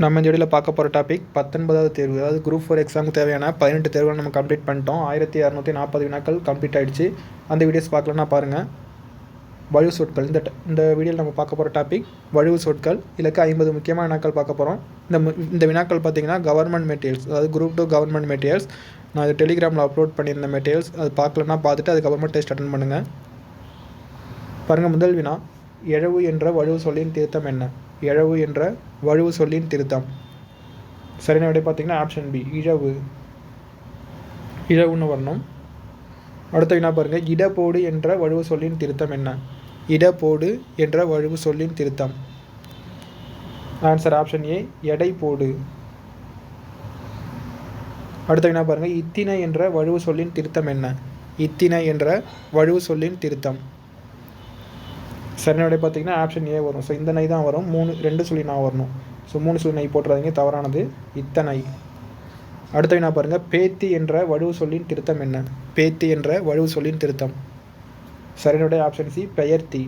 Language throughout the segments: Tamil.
நம்ம இந்த வீடியோவில் பார்க்க போகிற டாபிக் பத்தொன்பதாவது தேர்வு. அதாவது குரூப் ஃபோர் எக்ஸாமுக்கு தேவையான பதினெட்டு தேர்வுகள் நம்ம கம்ப்ளீட் பண்ணிட்டோம். ஆயிரத்தி இரநூத்தி நாற்பது வினாக்கள் கம்ப்ளீட் ஆயிடுச்சு. அந்த வீடியோஸ் பார்க்கலன்னா பாருங்கள் வழுவு சொற்கள். இந்த ட- இந்த வீடியோவில் நம்ம பார்க்க போகிற டாபிக் வழுவு சொற்கள். இலக்கு ஐம்பது முக்கியமான வினாக்கள் பார்க்க போகிறோம் இந்த இந்த வினாக்கள் பார்த்தீங்கன்னா கவர்மெண்ட் மெட்டீரியல்ஸ் அதாவது குரூப் டூ கவர்மெண்ட் மெட்டீரியல்ஸ் நான் அது டெலிகிராமில் அப்லோட் பண்ணியிருந்த மெட்டீரியல்ஸ் அது பார்க்கலன்னா பார்த்துட்டு அதுக்கப்புறமா டெஸ்ட் அட்டன் பண்ணுங்கள் பாருங்கள் முதல் வினா. எழவு என்ற வழுவு சொல்லின் திருத்தம் என்ன? எழவு என்ற வழுவு சொல்லின் திருத்தம். சரியான விடை பார்த்தீங்கன்னா ஆப்ஷன் பி இழவு. இழவுன்னு வரணும். அடுத்த வினா பாருங்கள் இடப்போடு என்ற வழுவு சொல்லின் திருத்தம் என்ன? இடப்போடு என்ற வழுவு சொல்லின் திருத்தம். ஆன்சர் ஆப்ஷன் ஏ எடை போடு அடுத்த வினா பாருங்கள் இத்தினை என்ற வழுவு சொல்லின் திருத்தம் என்ன? இத்தினை என்ற வழுவு சொல்லின் திருத்தம். சரணடை பார்த்தீங்கன்னா ஆப்ஷன் ஏ வரும். ஸோ இந்த நை தான் வரும். மூணு ரெண்டு சொல்லி நான் வரணும். ஸோ மூணு சொல்லி நை போட்டுறாதீங்க. தவறானது. இத்தனை. அடுத்த வினா பாருங்கள் பேத்தி என்ற வழுவு சொல்லின் திருத்தம் என்ன? பேத்தி என்ற வழுவு சொல்லின் திருத்தம். சரியான ஆப்ஷன் சி பெயர்த்தி.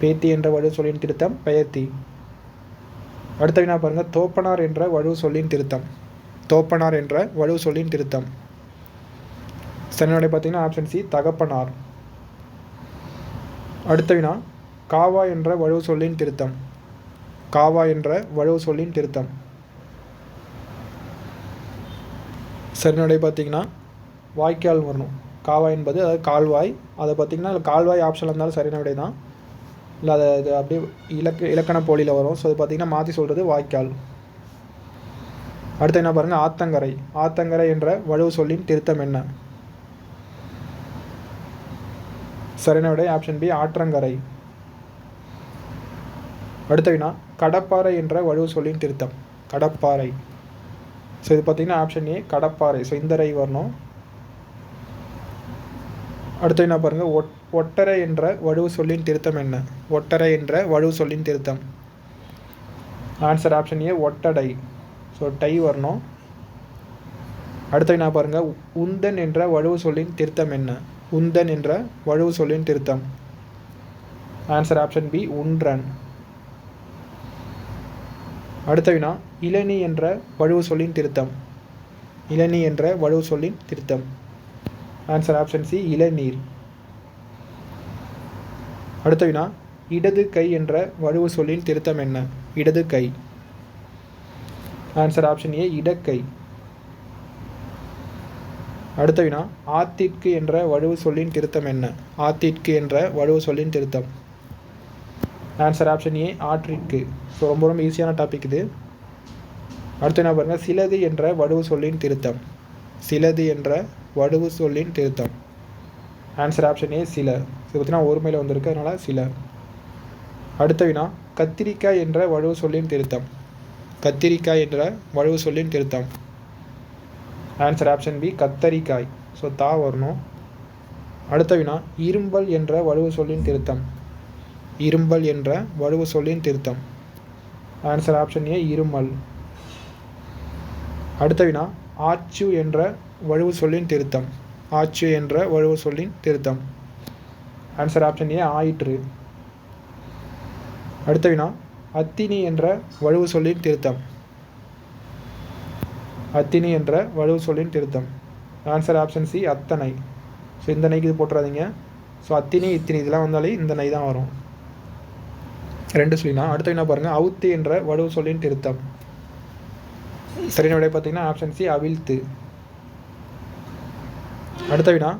பேத்தி என்ற வழுவு சொல்லின் திருத்தம் பெயர்த்தி. அடுத்த வினா பாருங்கள் தோப்பனார் என்ற வழுவு சொல்லின் திருத்தம். தோப்பனார் என்ற வழுவு சொல்லின் திருத்தம். சனியோடைய பார்த்தீங்கன்னா ஆப்ஷன் சி தகப்பனார். அடுத்த வினா காவா என்ற வழுவு சொல்லின் திருத்தம். காவா என்ற வழுவு சொல்லின் திருத்தம். சரிநடை பார்த்தீங்கன்னா வாய்க்கால் வரணும். காவாய் என்பது அதாவது கால்வாய். அதை பார்த்தீங்கன்னா கால்வாய் ஆப்ஷன் இருந்தாலும் சரியான விடை தான். இல்லை அதை இது அப்படியே இலக்க இலக்கண போலியில் வரும். ஸோ அது பார்த்தீங்கன்னா மாற்றி சொல்கிறது வாய்க்கால். அடுத்து என்ன பாருங்கள் ஆத்தங்கரை. ஆத்தங்கரை என்ற வழுவு சொல்லின் திருத்தம் என்ன? சரியான விடை ஆப்ஷன் பி ஆற்றங்கரை. அடுத்த வினா கடப்பாறை என்ற வழுவு சொல்லின் திருத்தம். கடப்பாறை. ஸோ இது பார்த்தீங்கன்னா ஆப்ஷன் ஏ கடப்பாறை. ஸோ இந்த ரை வரணும். அடுத்த என்ன பாருங்கள் ஒட் ஒட்டரை என்ற வழுவு சொல்லின் திருத்தம் என்ன? ஒட்டரை என்ற வழுவு சொல்லின் திருத்தம். ஆன்சர் ஆப்ஷன் ஏ ஒட்டடை. ஸோ டை வரணும். அடுத்த என்ன பாருங்கள் உந்தன் என்ற வழுவு சொல்லின் திருத்தம் என்ன? உந்தன் என்ற வழுவு சொல்லின் திருத்தம். ஆன்சர் ஆப்ஷன் பி உன்றன். அடுத்த வினா இளநி என்ற வழுவு சொல்லின் திருத்தம். இளநி என்ற வழுவு சொல்லின் திருத்தம். ஆன்சர் ஆப்ஷன் சி இளநீர். அடுத்த வினா இடது கை என்ற வழுவு சொல்லின் திருத்தம் என்ன? இடது கை. ஆன்சர் ஆப்ஷன் ஏ இடக்கை. அடுத்த வினா ஆத்திற்கு என்ற வழுவு சொல்லின் திருத்தம் என்ன? ஆத்திற்கு என்ற வழுவு சொல்லின் திருத்தம். ஆன்சர் ஆப்ஷன் ஏ ஆற்றிற்கு. ஸோ ரொம்ப ரொம்ப ஈஸியான டாபிக் இது. அடுத்து என்ன பாருங்கள் சிலது என்ற வடுவு சொல்லின் திருத்தம். சிலது என்ற வடுவு சொல்லின் திருத்தம். ஆன்சர் ஆப்ஷன் ஏ சில. இது பார்த்தீங்கன்னா ஒருமையில் வந்திருக்கு அதனால் சில. அடுத்த வினா கத்திரிக்காய் என்ற வடுவு சொல்லின் திருத்தம். கத்திரிக்காய் என்ற வடுவு சொல்லின் திருத்தம். ஆன்சர் ஆப்ஷன் பி கத்தரிக்காய். ஸோ தா வரணும். அடுத்த வினா இரும்பல் என்ற வலுவு சொல்லின் திருத்தம். இரும்பல் என்ற வலுவு சொல்லின் திருத்தம். ஆன்சர் ஆப்ஷன் ஏ இருமல். அடுத்த வினா ஆச்சு என்ற வலுவு சொல்லின் திருத்தம். ஆச்சு என்ற வழுவு சொல்லின் திருத்தம். ஆன்சர் ஆப்ஷன் ஏ ஆயிற்று. அடுத்த வினா அத்தினி என்ற வழுவு சொல்லின் திருத்தம். அத்தினி என்ற வழுவு சொல்லின் திருத்தம். ஆன்சர் ஆப்ஷன் சி அத்தனை. ஸோ இந்த நைக்கு இது போட்டுறாதீங்க. ஸோ அத்தினி இத்தினி இதெல்லாம் வந்தாலே இந்த நை தான் வரும். ரெண்டு சொல்லினா அடுத்து என்ன பாருங்கள் அவுத்து என்ற வடுவு சொல்லின் திருத்தம். சரியான விடை பார்த்தீங்கன்னா ஆப்ஷன் சி அவிழ்த்து. அடுத்த வினா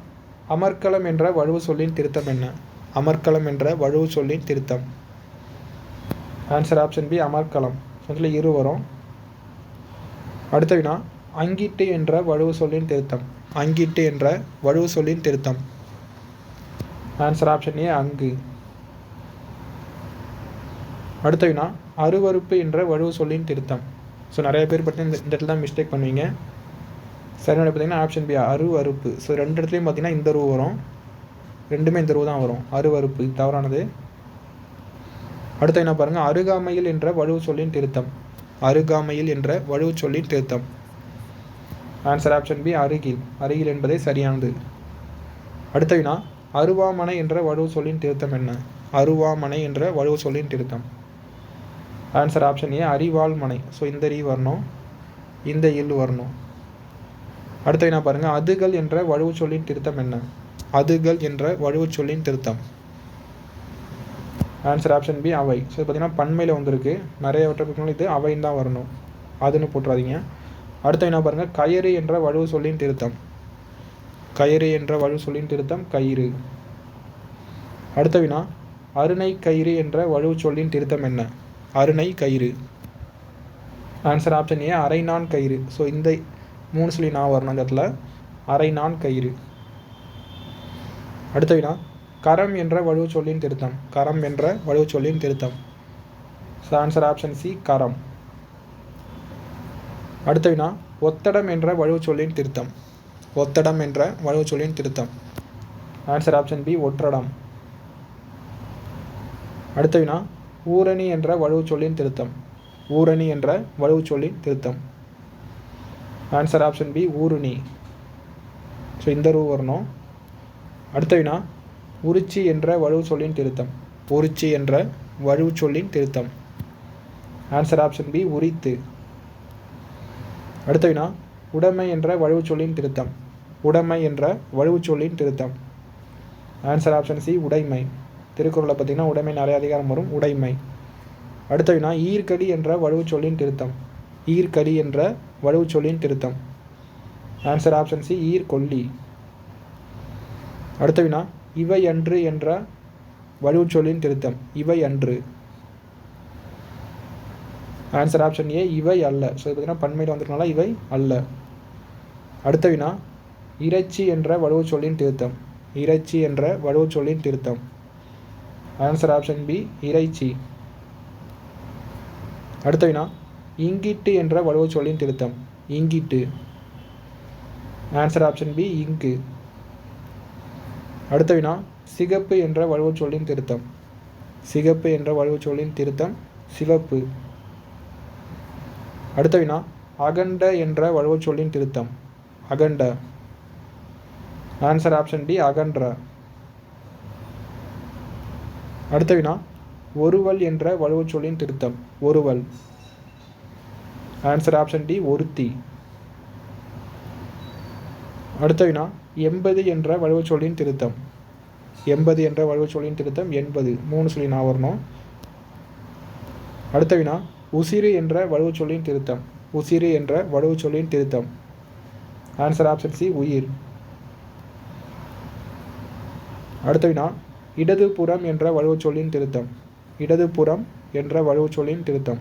அமர்க்களம் என்ற வழுவு சொல்லின் திருத்தம் என்ன? அமர்க்கலம் என்ற வழுவு சொல்லின் திருத்தம். ஆன்சர் ஆப்ஷன் பி அமர்க்களம். இதில் இரு வரும். அடுத்த வினா அங்கிட்டு என்ற வழுவு சொல்லின் திருத்தம். அங்கிட்டு என்ற வழுவு சொல்லின் திருத்தம். ஆன்சர் ஆப்ஷன் ஏ அங்கு. அடுத்த வினா அருவருப்பு என்ற வழுவு சொல்லின் திருத்தம். ஸோ நிறைய பேர் பார்த்தீங்கன்னா இந்த இடத்துல தான் மிஸ்டேக் பண்ணுவீங்க. சரியான பார்த்தீங்கன்னா ஆப்ஷன் பி அருவருப்பு. ஸோ ரெண்டு இடத்துலையும் பார்த்தீங்கன்னா இந்த ரூ வரும். ரெண்டுமே இந்த ரூ தான் வரும். அருவருப்பு தவறானது. அடுத்த என்ன பாருங்கள் அருகாமையில் என்ற வழுவு சொல்லின் திருத்தம். அருகாமையில் என்ற வழுவு சொல்லின் திருத்தம் ஆன்சர் ஆப்ஷன் பி அருகில். அருகில் என்பதே சரியானது. அடுத்த வினா அருவாமனை என்ற வழுவு சொல்லின் திருத்தம் என்ன? அருவாமனை என்ற வழுவு சொல்லின் திருத்தம் ஆன்சர் ஆப்ஷன் ஏ அறிவாள் மனை ஸோ இந்த ரீ வரணும். இந்த இல் வரணும். அடுத்த வினா பாருங்கள் அதுகள் என்ற வழுவு சொல்லின் திருத்தம் என்ன? அதுகள் என்ற வழுவு சொல்லின் திருத்தம் ஆன்சர் ஆப்ஷன் பி அவை. ஸோ பார்த்தீங்கன்னா பன்மையில் வந்திருக்கு. நிறைய வட்டப்பக்கம் இது அவைன்னு தான் வரணும். அதுன்னு போட்டுறாதீங்க. அடுத்து என்ன பாருங்கள் கயிறு என்ற வழுவு சொல்லின் திருத்தம். கயிறு என்ற வழுவு சொல்லின் திருத்தம் கயிறு. அடுத்த வினா அருணை கயிறு என்ற வழுவு சொல்லின் திருத்தம் என்ன? அருணை கயிறு. ஆன்சர் ஆப்ஷன் ஏ அரை நான் கயிறு. ஸோ இந்த மூணு சொல்லி நான் வரணும் இந்த இடத்துல அரை நான் கயிறு. அடுத்த வினா கரம் என்ற வழுவு சொல்லின் திருத்தம். கரம் என்ற வழுவு சொல்லின் திருத்தம். ஸோ ஆன்சர் ஆப்ஷன் சி கரம். அடுத்த வினா ஒத்தடம் என்ற வழுவு சொல்லின் திருத்தம். ஒத்தடம் என்ற வழுவு சொல்லின் திருத்தம். ஆன்சர் ஆப்ஷன் பி ஒற்றடம். அடுத்த வினா ஊரணி என்ற வழுவு சொல்லின் திருத்தம். ஊரணி என்ற வழுவு சொல்லின் திருத்தம். ஆன்சர் ஆப்ஷன் பி ஊருணி. ஸோ இந்த ரூ வரணும். அடுத்த வினா உரிச்சி என்ற வலுவு சொல்லின் திருத்தம். உரிச்சி என்ற வலுவு சொல்லின் திருத்தம். ஆன்சர் ஆப்ஷன் பி உரித்து. அடுத்த வினா உடைமை என்ற வலுவு சொல்லின் திருத்தம். உடைமை என்ற வலுவு சொல்லின் திருத்தம். ஆன்சர் ஆப்ஷன் சி உடைமை. திருக்குறளில் பார்த்தீங்கன்னா உடைமை நிறைய அதிகாரம் வரும் உடைமை. அடுத்த வினா ஈர்க்கடி என்ற வலுவு சொல்லின் திருத்தம். ஈர்க்கடி என்ற வலுவு சொல்லின் திருத்தம். ஆன்சர் ஆப்ஷன் சி ஈர்கொல்லி அடுத்த வினா இவை அன்று என்ற வழுவு சொல்லின் திருத்தம். இவை அன்று ஆன்சர் ஆப்ஷன் ஏ இவை அல்ல. ஸோ பார்த்தீங்கன்னா பண்மையில் வந்திருக்கனால இவை அல்ல. அடுத்த வினா இறைச்சி என்ற வலுவு சொல்லின் திருத்தம். இறைச்சி என்ற வலுவு சொல்லின் திருத்தம். ஆன்சர் ஆப்ஷன் பி இறைச்சி. அடுத்த வினா இங்கிட்டு என்ற வலுவு சொல்லின் திருத்தம். இங்கிட்டு. ஆன்சர் ஆப்ஷன் பி இங்கு. அடுத்த வினா சிகப்பு என்ற வலுவச் சொல்லின் திருத்தம். சிகப்பு என்ற வலுவச் சொல்லின் திருத்தம் சிவப்பு. அடுத்த வினா அகண்ட என்ற வலுவச் சொல்லின் திருத்தம். அகண்ட. ஆன்சர் ஆப்ஷன் டி அகன்ற. அடுத்த வினா ஒருவல் என்ற வலுவச் சொல்லின் திருத்தம். ஒருவல். ஆன்சர் ஆப்ஷன் டி ஒருத்தி. அடுத்த வினா எண்பது என்ற வலுவச்சொல்லின் திருத்தம். எண்பது என்ற வலுவச்சொல்லின் திருத்தம் எண்பது. மூணு சொல்லி நான் வரணும். அடுத்த வினா உசிறு என்ற வலுவச்சொல்லின் திருத்தம். உசிறு என்ற வலுவச்சொல்லின் திருத்தம். ஆன்சர் ஆப்ஷன் சி உயிர். அடுத்த வினா இடது புறம் என்ற வலுவச்சொல்லின் திருத்தம். இடது புறம் என்ற வலுவச்சொல்லின் திருத்தம்.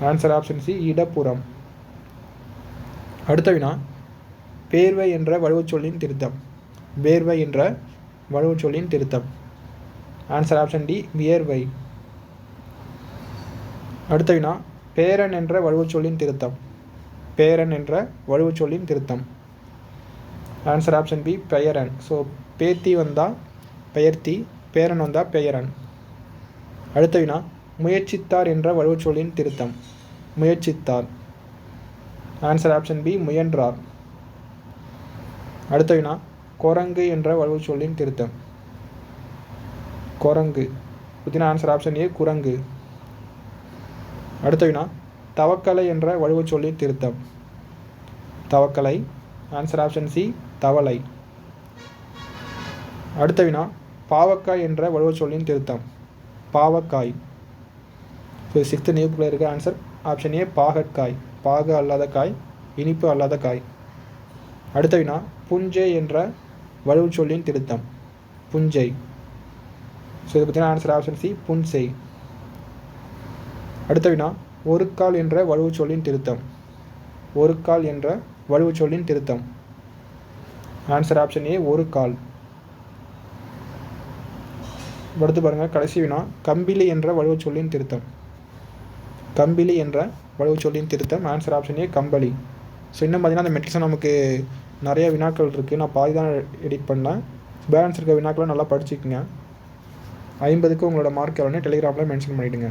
ஆன்சர் ஆப்ஷன் சி இடப்புறம். அடுத்த வினா பேர்வை என்ற வலுவச்சொல்லின் திருத்தம். வேர்வை என்ற வலுவச்சொல்லின் திருத்தம். ஆன்சர் ஆப்ஷன் டி வியர்வை அடுத்த வினா பேரன் என்ற வலுவச்சொல்லின் திருத்தம். பேரன் என்ற வலுவச்சொல்லின் திருத்தம். ஆன்சர் ஆப்ஷன் பி பெயரன். ஸோ பேத்தி வந்தால் பெயர்த்தி பேரன் வந்தால் பெயரன். அடுத்த வினா முயற்சித்தார் என்ற வலுவச்சொல்லின் திருத்தம். முயற்சித்தார். ஆன்சர் ஆப்ஷன் பி முயன்றார். அடுத்த வினா குரங்கு என்ற வலுவு சொல்லின் திருத்தம். குரங்கு. புத்தின ஆன்சர் ஆப்ஷன் ஏ குரங்கு. அடுத்த வினா தவக்கலை என்ற வலுவு சொல்லின் திருத்தம். தவக்கலை. ஆன்சர் ஆப்ஷன் சி தவளை. அடுத்த வினா பாவக்காய் என்ற வலுவு சொல்லின் திருத்தம். பாவக்காய். ஸோ சிக்ஸ்த்து நியூப்பில் இருக்க ஆன்சர் ஆப்ஷன் ஏ பாகற்காய். பாகு அல்லாத காய் இனிப்பு அல்லாத காய். அடுத்த வினா புஞ்சை என்ற வலுவு சொல்லின் திருத்தம். புஞ்சை. ஸோ இதை பார்த்தீங்கன்னா ஆன்சர் ஆப்ஷன் சி புன்சை அடுத்த வினா ஒரு கால் என்ற வலுவு சொல்லின் திருத்தம். ஒரு கால் என்ற வலுவு சொல்லின் திருத்தம். ஆன்சர் ஆப்ஷன் ஏ ஒரு கால் அடுத்து பாருங்கள் கடைசி வினா கம்பிலி என்ற வலுவு சொல்லின் திருத்தம். கம்பிலி என்ற வலுவு சொல்லின் திருத்தம். ஆன்சர் ஆப்ஷன் ஏ கம்பளி. ஸோ இன்னும் பார்த்தீங்கன்னா அந்த மெட்ரிக்ஸை நமக்கு நிறைய வினாக்கள் இருக்குது நான் பாதி தான் எடிட் பண்ணேன். பேலன்ஸ் இருக்க வினாக்களை நல்லா படிச்சுக்கோங்க. ஐம்பதுக்கு உங்களோட மார்க் எவ்வளோன்னு டெலிகிராமில் மென்ஷன் பண்ணிவிடுங்க